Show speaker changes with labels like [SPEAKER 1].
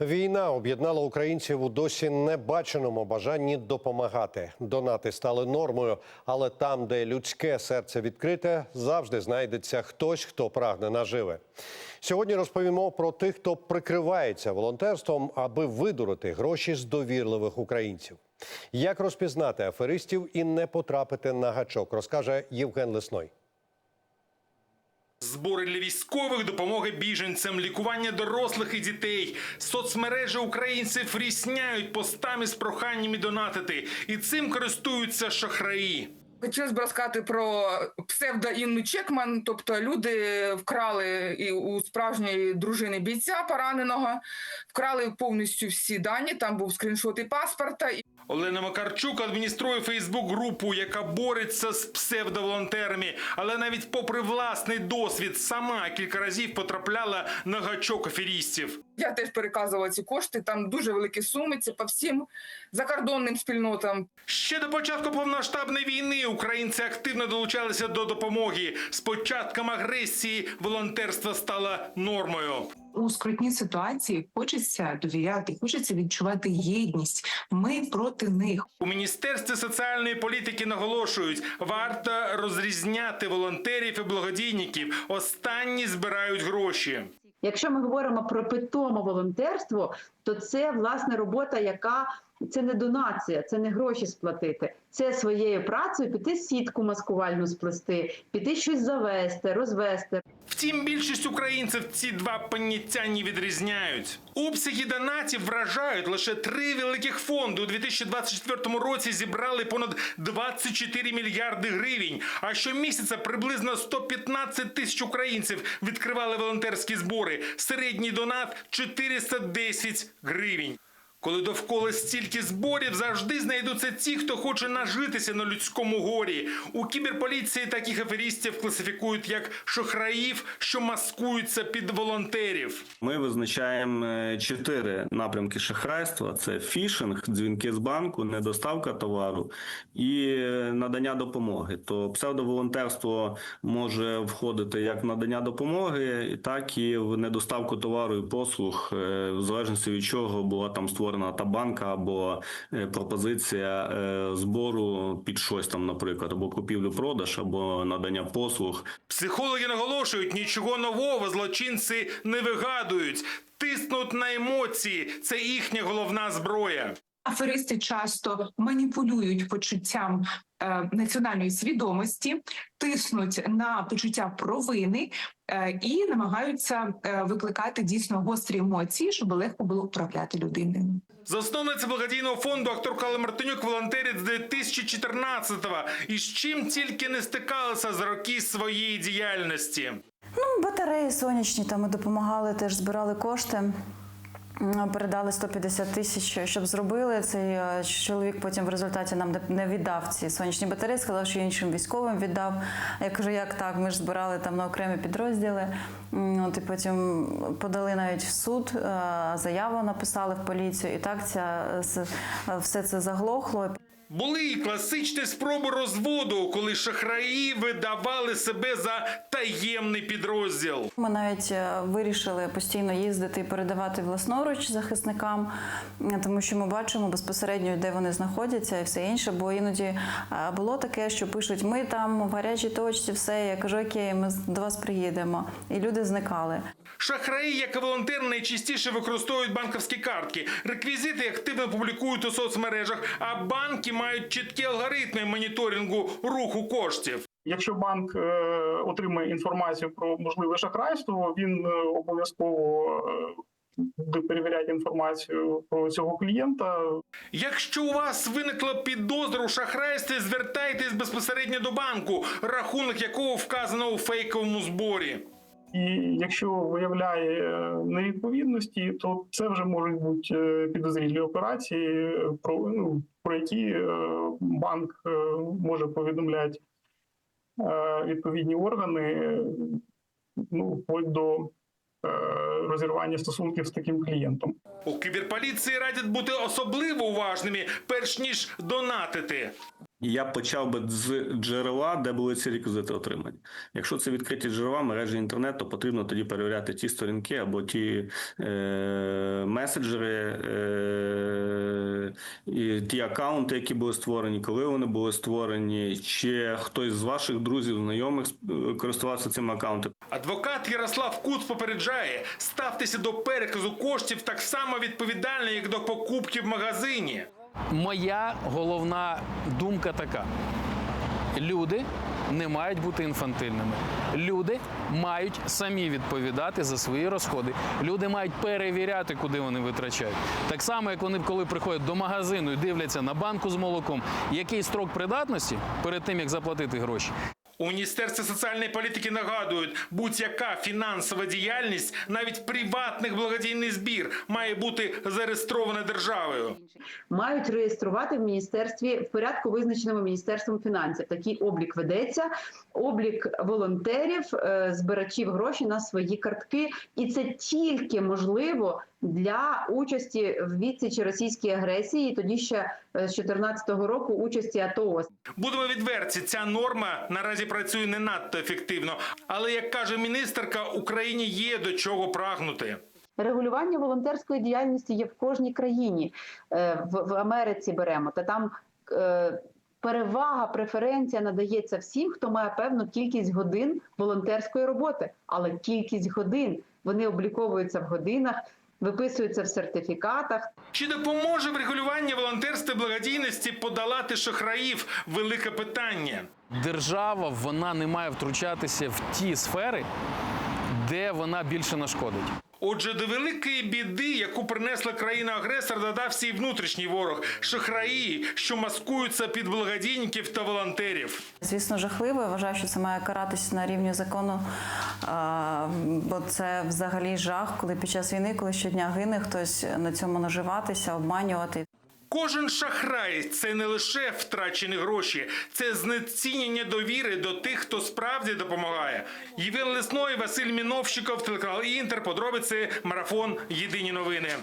[SPEAKER 1] Війна об'єднала українців у досі небаченому бажанні допомагати. Донати стали нормою, але там, де людське серце відкрите, завжди знайдеться хтось, хто прагне наживе. Сьогодні розповімо про тих, хто прикривається волонтерством, аби видурити гроші з довірливих українців. Як розпізнати аферистів і не потрапити на гачок, розкаже Євген Лесной.
[SPEAKER 2] Збори для військових, допомоги біженцям, лікування дорослих і дітей. Соцмережі українців рісняють постами з проханнями донатити, і цим користуються шахраї.
[SPEAKER 3] Б розказати про псевдо Інну Чекман. Тобто люди вкрали і у справжньої дружини бійця пораненого, вкрали повністю всі дані. Там був скріншот і паспорта.
[SPEAKER 2] Олена Макарчук адмініструє Фейсбук-групу, яка бореться з псевдоволонтерами, але навіть попри власний досвід, сама кілька разів потрапляла на гачок аферістів.
[SPEAKER 3] Я теж переказувала ці кошти. Там дуже великі суми. Це по всім закордонним спільнотам.
[SPEAKER 2] Ще до початку повноштабної війни українці активно долучалися до допомоги. З початком агресії волонтерство стало нормою.
[SPEAKER 4] у скрутній ситуації хочеться довіряти, хочеться відчувати єдність. Ми проти них.
[SPEAKER 2] У міністерстві соціальної політики наголошують, варто розрізняти волонтерів і благодійників. Останні збирають гроші.
[SPEAKER 5] Якщо ми говоримо про питоме волонтерство, то це власне робота, яка це не донація, це не гроші сплатити. Це своєю працею піти сітку маскувальну сплести, піти щось завести, розвести.
[SPEAKER 2] Втім, більшість українців ці два поняття не відрізняють. Обсяги донатів вражають лише три великих фонди у 2024 році зібрали понад 24 мільярди гривень. А щомісяця приблизно 115 тисяч українців відкривали волонтерські збори. Середній донат 410 гривень. Коли довкола стільки зборів, завжди знайдуться ті, хто хоче нажитися на людському горі. У кіберполіції таких аферістів класифікують як шахраїв, що маскуються під волонтерів.
[SPEAKER 6] Ми визначаємо е, чотири напрямки шахрайства: це фішинг, дзвінки з банку, недоставка товару і е, надання допомоги. То псевдоволонтерство може входити як надання допомоги, так і в недоставку товару і послуг, е, в залежності від чого була там створена та банка або е, пропозиція е, збору під щось там, наприклад, або купівлю-продаж, або надання послуг.
[SPEAKER 2] Психологи наголошують, нічого нового злочинці не вигадують. Тиснуть на емоції. Це їхня головна зброя.
[SPEAKER 4] Аферисти часто маніпулюють почуттям е, національної свідомості, тиснуть на почуття провини е, і намагаються е, викликати дійсно гострі емоції, щоб легко було управляти людиною.
[SPEAKER 2] Засновниця благодійного фонду акторка Алла Мартинюк волонтерить з 2014-го. І з чим тільки не стикалася за роки своєї діяльності.
[SPEAKER 7] Ну, батареї сонячні, там ми допомагали, теж збирали кошти. Передали 150 тисяч, щоб зробили. Цей е, чоловік потім в результаті нам не- віддав ці сонячні батареї, сказав, що іншим військовим віддав. Я кажу, як так? Ми ж збирали там на окремі підрозділи. От і потім подали навіть в суд, е, заяву написали в поліцію, і так ця е, все це заглохло.
[SPEAKER 2] Були і класичні спроби розводу, коли шахраї видавали себе за таємний підрозділ.
[SPEAKER 7] Ми навіть е, вирішили постійно їздити і передавати власноруч захисникам, е, тому що ми бачимо безпосередньо, де вони знаходяться і все інше. Бо іноді е, було таке, що пишуть: ми там в гарячій точці, все. Я кажу, окей, ми до вас приїдемо. І люди зникали.
[SPEAKER 2] Шахраї, як і волонтери, найчастіше використовують банківські картки. Реквізити активно публікують у соцмережах, а банки мають чіткі алгоритми моніторингу руху коштів.
[SPEAKER 8] Якщо банк е, отримає інформацію про можливе шахрайство, він е, обов'язково е, буде перевіряти інформацію про цього клієнта.
[SPEAKER 2] Якщо у вас виникла підозра у шахрайстві, звертайтесь безпосередньо до банку, рахунок якого вказано у фейковому зборі.
[SPEAKER 8] І якщо виявляє е, невідповідності, то це вже можуть бути е, підозрілі операції, про, ну, про які е, банк може повідомляти відповідні органи, ну, вплоть до розірвання стосунків з таким клієнтом.
[SPEAKER 2] У кіберполіції радять бути особливо уважними, перш ніж донатити.
[SPEAKER 6] Я почав би з джерела, де були ці реквізити отримані. Якщо це відкриті джерела мережі інтернету, потрібно тоді перевіряти ті сторінки або ті е, меседжери, е, і ті акаунти, які були створені, коли вони були створені, чи хтось з ваших друзів, знайомих користувався цим акаунтом.
[SPEAKER 2] Адвокат Ярослав Куц попереджає, ставтеся до переказу коштів так само відповідально, як до покупки в магазині.
[SPEAKER 9] Моя головна думка така: люди не мають бути інфантильними. Люди мають самі відповідати за свої розходи. Люди мають перевіряти, куди вони витрачають. Так само, як вони, коли приходять до магазину і дивляться на банку з молоком, який строк придатності перед тим як заплатити гроші.
[SPEAKER 2] У Міністерстві соціальної політики нагадують, будь-яка фінансова діяльність, навіть приватних благодійний збір, має бути зареєстрована державою.
[SPEAKER 5] мають реєструвати в міністерстві в порядку, визначеному міністерством фінансів. Такий облік ведеться, облік волонтерів, е, збирачів грошей на свої картки, і це тільки можливо для участі в відсічі російській агресії. Тоді ще е, з 2014 року участі АТО.
[SPEAKER 2] Будемо відверті, ця норма наразі працює не надто ефективно. Але як каже міністерка, Україні є до чого прагнути.
[SPEAKER 5] Регулювання волонтерської діяльності є в кожній країні. Е, В, Америці беремо, та там е, перевага, преференція надається всім, хто має певну кількість годин волонтерської роботи. Але кількість годин вони обліковуються в годинах, виписуються в сертифікатах.
[SPEAKER 2] Чи допоможе врегулювання волонтерства благодійності подолати шахраїв? Велике питання.
[SPEAKER 9] Держава вона не має втручатися в ті сфери, де вона більше нашкодить.
[SPEAKER 2] Отже, до великої біди, яку принесла країна-агресор, додався і внутрішній ворог шахраї, що маскуються під благодійників та волонтерів.
[SPEAKER 7] Звісно, жахливо. Я вважаю, що це має каратися на рівні закону, бо це взагалі жах, коли під час війни, коли щодня гине хтось на цьому наживатися, обманювати.
[SPEAKER 2] Кожен шахрай це не лише втрачені гроші, це знецінення довіри до тих, хто справді допомагає. Євген Лесной, Василь Міновщиков, телеканал Інтер. Подробиці марафон. Єдині новини.